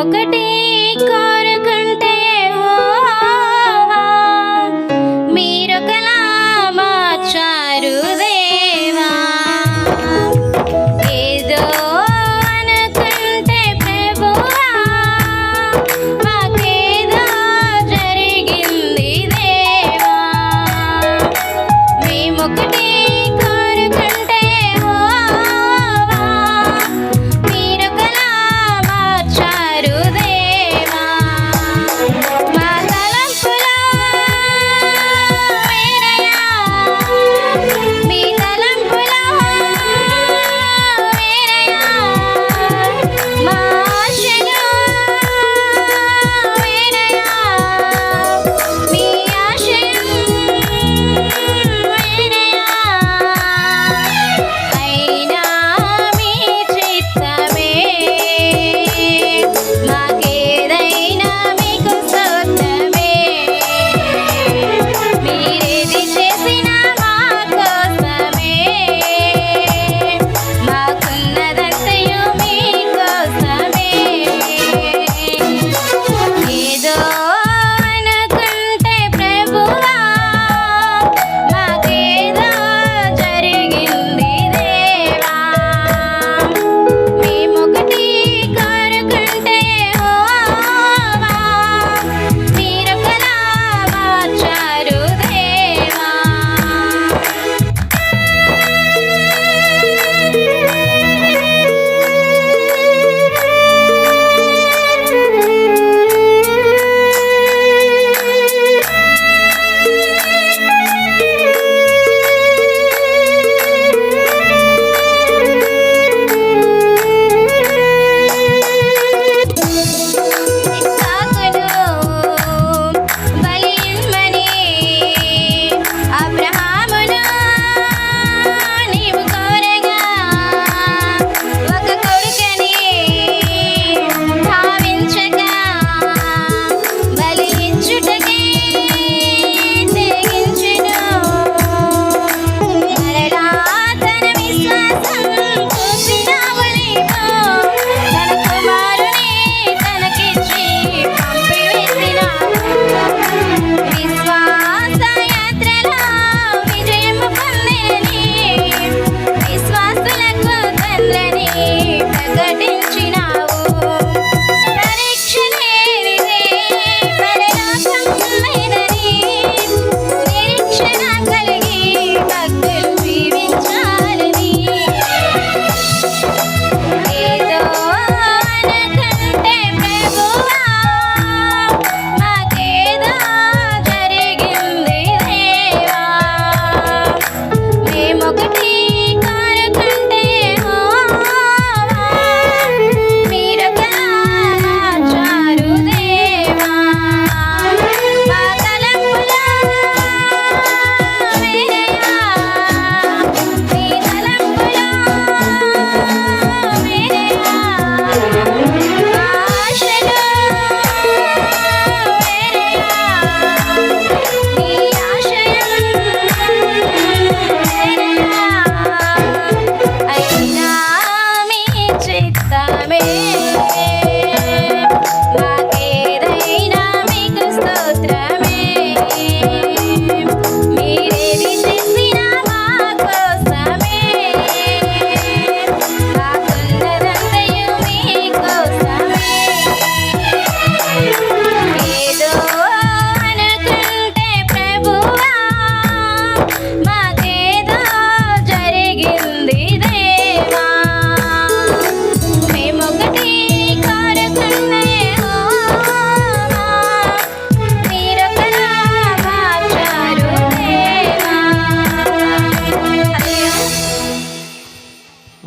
ఒకటి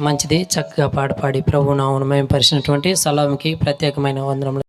మంచిది చక్కగా పాట పాడి ప్రభు నామను మేము పరిచినటువంటి సలాంకి ప్రత్యేకమైన వందనములు